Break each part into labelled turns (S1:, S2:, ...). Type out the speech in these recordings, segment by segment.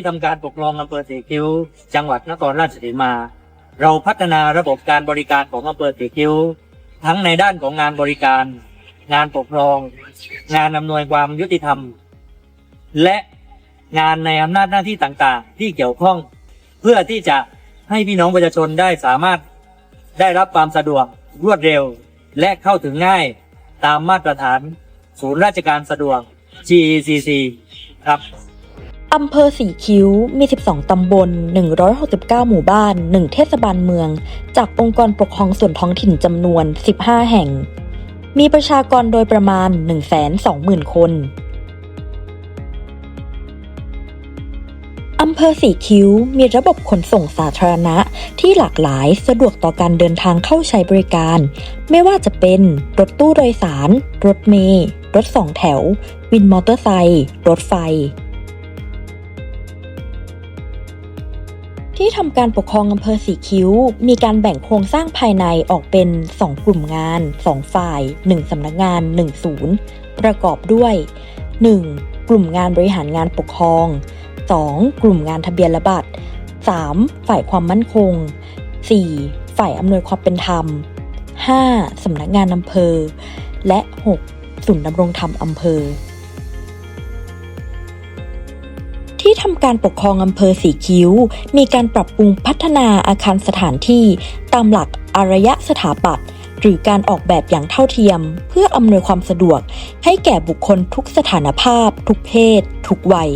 S1: ที่ทำการปกครองอำเภอสีคิ้ว จังหวัดนครราชสีมา เราพัฒนาระบบการบริการของอำเภอสีคิ้ว ทั้งในด้านของงานบริการ งานปกครอง งานอำนวยความยุติธรรม และงานในอำนาจหน้าที่ต่างๆ ที่เกี่ยวข้อง เพื่อที่จะให้พี่น้องประชาชนได้สามารถได้รับความสะดวกรวดเร็ว และเข้าถึงง่ายตามมาตรฐาน ศูนย์ราชการสะดวก GECC ครับ
S2: อำเภอสีคิ้วมี 12 ตำบล 169 หมู่บ้าน 1 เทศบาลเมือง จากองค์กรปกครองส่วนท้องถิ่นจำนวน 15 แห่ง มีประชากรโดยประมาณ 120,000 คน อำเภอสีคิ้วมีระบบขนส่งสาธารณะที่หลากหลายสะดวกต่อการเดินทางเข้าใช้บริการ ไม่ว่าจะเป็นรถตู้โดยสาร รถเมล์รถสองแถว วินมอเตอร์ไซค์ รถไฟ ที่ทำการปกครองอำเภอสีคิ้ว มีการแบ่งโครงสร้างภายในออกเป็น 2 กลุ่มงาน 2 ฝ่าย 1สำนักงาน 1 ศูนย์ ประกอบด้วย 1. กลุ่มงานบริหารงานปกครอง 2. กลุ่มงานทะเบียนและบัตร 3. ฝ่ายความมั่นคง 4. ฝ่ายอำนวยความเป็นธรรม 5. สำนักงานอำเภอ และ 6. ศูนย์ดำรงธรรมอำเภอ ที่ทำการปกครองอำเภอสีคิ้ว มีการปรับปรุงพัฒนาอาคารสถานที่ ตามหลักอารยสถาปัตย์หรือการออกแบบอย่างเท่าเทียม เพื่ออำนวยความสะดวก ให้แก่บุคคลทุกสถานภาพ ทุกเพศ ทุกวัย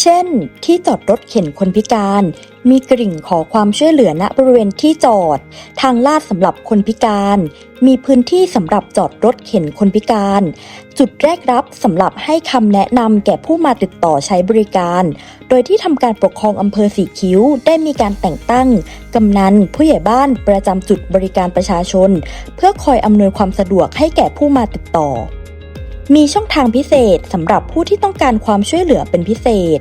S2: เช่น ที่จอดรถเข็นคนพิการ มีกริ่งขอความช่วยเหลือณบริเวณที่จอด ทางลาดสำหรับคนพิการ มีพื้นที่สำหรับจอดรถเข็นคนพิการ จุดแรกรับสำหรับให้คำแนะนำแก่ผู้มาติดต่อใช้บริการ โดยที่ทำการปกครองอำเภอสีคิ้ว ได้มีการแต่งตั้งกำนันผู้ใหญ่บ้านประจำจุดบริการประชาชน เพื่อคอยอำนวยความสะดวกให้แก่ผู้มาติดต่อ มีช่องทางพิเศษสำหรับผู้ที่ต้องการความช่วยเหลือเป็นพิเศษ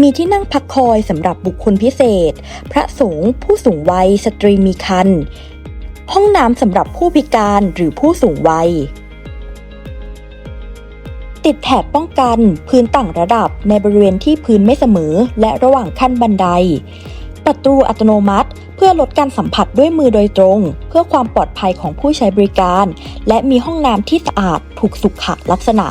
S2: มีที่นั่งพักคอยสำหรับบุคคลพิเศษ พระสงฆ์ผู้สูงวัย สตรีมีครรภ์ห้องน้ำสำหรับผู้พิการหรือผู้สูงวัย ติดแถบป้องกันพื้นต่างระดับในบริเวณที่พื้นไม่เสมอและระหว่างขั้นบันได ประตูอัตโนมัติ เพื่อลดการสัมผัสด้วยมือโดยตรง เพื่อความปลอดภัยของผู้ใช้บริการ และมีห้องน้ำที่สะอาดถูกสุขลักษณะ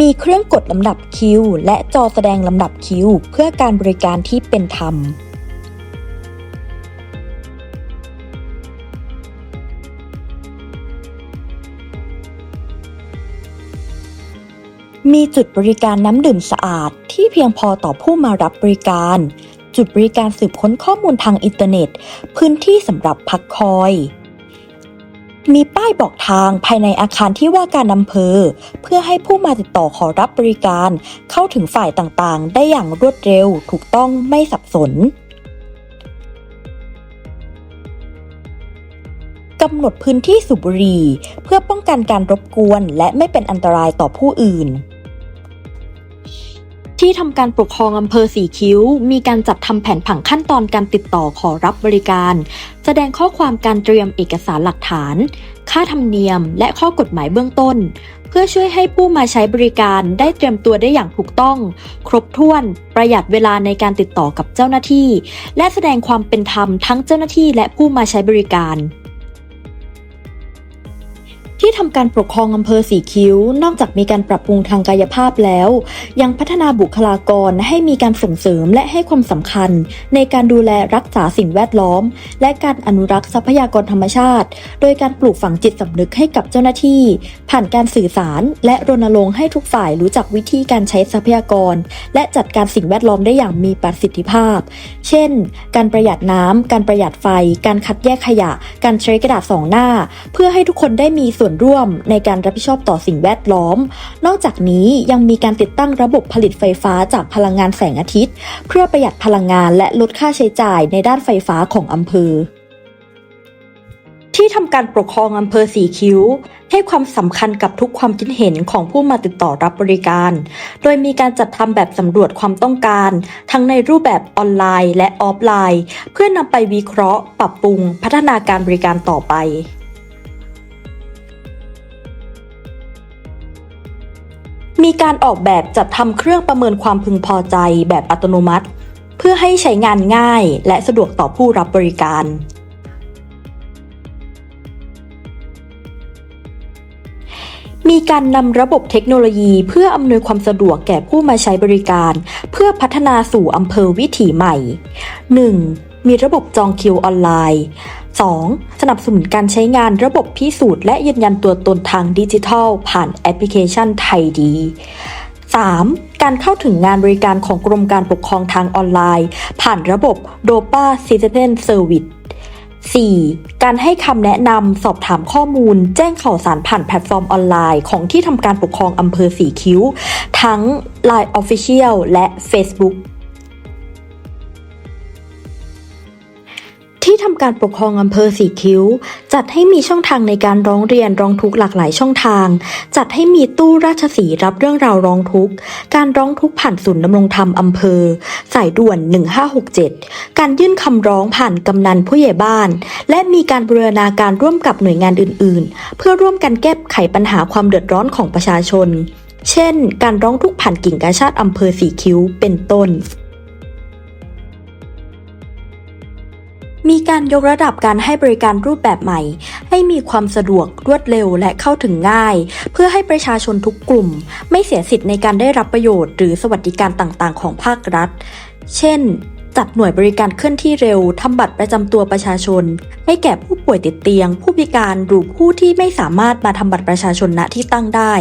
S2: มีเครื่องกดลำดับคิว และจอแสดงลำดับคิว เพื่อการบริการที่เป็นธรรม มีจุดบริการน้ำดื่มสะอาดที่เพียงพอต่อผู้มารับบริการ จุดบริการสืบค้นข้อมูลทางอินเทอร์เน็ต พื้นที่สำหรับพักคอย มีป้ายบอกทางภายในอาคารที่ว่าการอำเภอ เพื่อให้ผู้มาติดต่อขอรับบริการ เข้าถึงฝ่ายต่างๆ ได้อย่างรวดเร็ว ถูกต้องไม่สับสนกำหนดพื้นที่สูบบุหรี่เพื่อป้องกันการรบกวนและไม่เป็นอันตรายต่อผู้อื่น ที่ทำการปกครองอำเภอสีคิ้ว มีการจัดทำแผนผังขั้นตอนการติดต่อขอรับบริการ แสดงข้อความการเตรียมเอกสารหลักฐาน ค่าธรรมเนียม และข้อกฎหมายเบื้องต้น เพื่อช่วยให้ผู้มาใช้บริการได้เตรียมตัวได้อย่างถูกต้อง ครบถ้วน ประหยัดเวลาในการติดต่อกับเจ้าหน้าที่ และแสดงความเป็นธรรมทั้งเจ้าหน้าที่และผู้มาใช้บริการ ที่ทำการปกครองอำเภอสีคิ้ว นอกจากมีการปรับปรุงทางกายภาพแล้ว ยังพัฒนาบุคลากรให้มีการส่งเสริมและให้ความสำคัญ ในการดูแลรักษาสิ่งแวดล้อม และการอนุรักษ์ทรัพยากรธรรมชาติ โดยการปลูกฝังจิตสำนึกให้กับเจ้าหน้าที่ ผ่านการสื่อสาร และรณรงค์ให้ทุกฝ่ายรู้จักวิธีการใช้ทรัพยากร และจัดการสิ่งแวดล้อมได้อย่างมีประสิทธิภาพ เช่น การประหยัดน้ำการประหยัดไฟ การคัดแยกขยะ การใช้กระดาษสองหน้า เพื่อให้ทุกคนได้มีส่วนร่วมในการรับผิดชอบต่อสิ่งแวดล้อม นอกจากนี้ยังมีการติดตั้งระบบผลิตไฟฟ้าจากพลังงานแสงอาทิตย์ เพื่อประหยัดพลังงานและลดค่าใช้จ่ายในด้านไฟฟ้าของอำเภอ ที่ทำการปกครองอำเภอสีคิ้ว ให้ความสำคัญกับทุกความคิดเห็นของผู้มาติดต่อรับบริการ โดยมีการจัดทำแบบสำรวจความต้องการ ทั้งในรูปแบบออนไลน์และออฟไลน์ เพื่อนำไปวิเคราะห์ ปรับปรุง พัฒนาการบริการต่อไป มีการออกแบบจัดทำเครื่องประเมินความพึงพอใจแบบอัตโนมัติ เพื่อให้ใช้งานง่ายและสะดวกต่อผู้รับบริการ มีการนำระบบเทคโนโลยีเพื่ออำนวยความสะดวกแก่ผู้มาใช้บริการ เพื่อพัฒนาสู่อำเภอวิถีใหม่ 1. มีระบบจองคิวออนไลน์ 2. สนับสนุนการใช้งานระบบพิสูจน์และยืนยันตัวตนทางดิจิทัล ผ่านแอปพลิเคชันไทยดี 3. การเข้าถึงงานบริการของกรมการปกครองทางออนไลน์ ผ่านระบบ DOPA Citizen Service 4. การให้คำแนะนำสอบถามข้อมูล แจ้งข่าวสารผ่านแพลตฟอร์มออนไลน์ ของที่ทำการปกครองอำเภอสีคิ้ว ทั้ง Line Official และ Facebook ที่ทำการปกครองอำเภอสีคิ้ว จัดให้มีช่องทางในการร้องเรียนร้องทุกข์หลากหลายช่องทาง จัดให้มีตู้ราชสีรับเรื่องราวร้องทุกข์ การร้องทุกข์ผ่านศูนย์ดำรงธรรมอำเภอ สายด่วน 1567 การยื่นคำร้องผ่านกำนันผู้ใหญ่บ้าน และมีการบูรณาการร่วมกับหน่วยงานอื่น ๆ เพื่อร่วมกันแก้ไขปัญหาความเดือดร้อนของประชาชน เช่น การร้องทุกข์ผ่านกิ่งกาชาติอำเภอสีคิ้วเป็นต้น มีการยกระดับการให้บริการรูปแบบใหม่ ให้มีความสะดวกรวดเร็วและเข้าถึงง่าย เพื่อให้ประชาชนทุกกลุ่ม ไม่เสียสิทธิ์ในการได้รับประโยชน์หรือสวัสดิการต่างๆ ของภาครัฐ เช่นจัดหน่วยบริการเคลื่อนที่เร็วทำบัตรประจำตัวประชาชน ให้แก่ผู้ป่วยติดเตียง ผู้พิการหรือผู้ที่ไม่สามารถมาทำบัตรประชาชนณที่ตั้งได้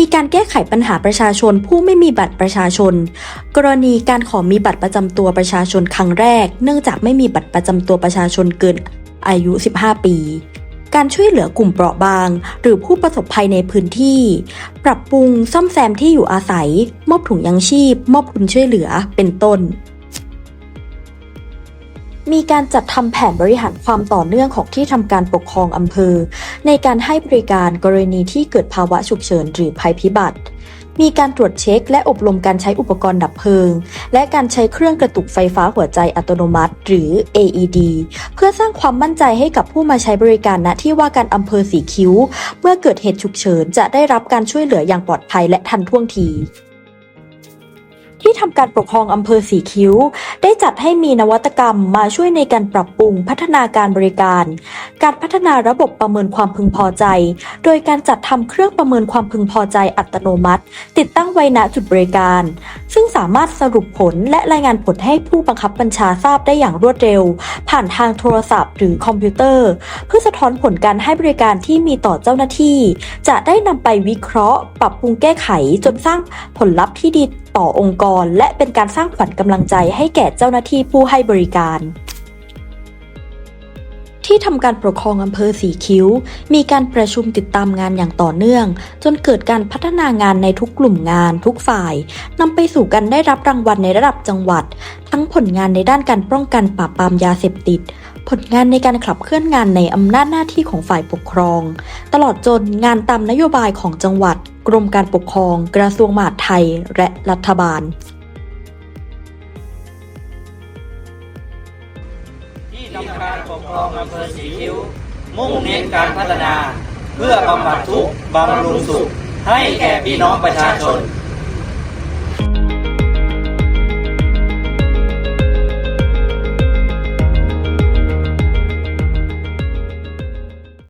S2: มีการแก้ไขปัญหาประชาชนผู้ไม่มีบัตรประชาชน กรณีการขอมีบัตรประจำตัวประชาชนครั้งแรก เนื่องจากไม่มีบัตรประจำตัวประชาชนเกินอายุ 15 ปี การช่วยเหลือกลุ่มเปราะบาง หรือผู้ประสบภัยในพื้นที่ ปรับปรุงซ่อมแซมที่อยู่อาศัย มอบถุงยังชีพ มอบทุนช่วยเหลือ เป็นต้น มีการจัดทำแผนบริหารความต่อเนื่องของที่ทำการปกครองอำเภอ ในการให้บริการกรณีที่เกิดภาวะฉุกเฉินหรือภัยพิบัติ มีการตรวจเช็ค และอบรมการใช้อุปกรณ์ดับเพลิง และการใช้เครื่องกระตุกไฟฟ้าหัวใจอัตโนมัติ หรือ AED เพื่อสร้างความมั่นใจให้กับผู้มาใช้บริการณที่ว่าการอำเภอสีคิ้ว เมื่อเกิดเหตุฉุกเฉินจะได้รับการช่วยเหลืออย่างปลอดภัยและทันท่วงที ที่ทำการปกครองอำเภอสีคิ้ว ได้จัดให้มีนวัตกรรมมาช่วยในการปรับปรุงพัฒนาการบริการ การพัฒนาระบบประเมินความพึงพอใจ โดยการจัดทำเครื่องประเมินความพึงพอใจอัตโนมัติ ติดตั้งไว้ณจุดบริการ ซึ่งสามารถสรุปผลและรายงานผลให้ผู้บังคับบัญชาทราบได้อย่างรวดเร็ว ผ่านทางโทรศัพท์หรือคอมพิวเตอร์ เพื่อสะท้อนผลการให้บริการที่มีต่อเจ้าหน้าที่ จะได้นำไปวิเคราะห์ ปรับปรุงแก้ไขจนสร้างผลลัพธ์ที่ดีต่อองค์กร และเป็นการสร้างขวัญกำลังใจให้แก่เจ้าหน้าที่ผู้ให้บริการ ที่ทำการปกครองอำเภอสีคิ้ว มีการประชุมติดตามงานอย่างต่อเนื่อง จนเกิดการพัฒนางานในทุกกลุ่มงานทุกฝ่ายนำไปสู่การได้รับรางวัลในระดับจังหวัด ทั้งผลงานในด้านการป้องกันปราบปรามยาเสพติด ผลงานในการขับเคลื่อนงานในอำนาจหน้าที่ของฝ่ายปกครอง ตลอดจนงานตามนโยบายของจังหวัด กรมการปกครอง กระทรวงมหาดไทย และรัฐบาล
S1: ครองอำเภอสีคิ้ว มุ่งเน้นการพัฒนา เพื่อบำบัดทุกข์บำรุงสุข ให้แก่พี่น้องประชาชน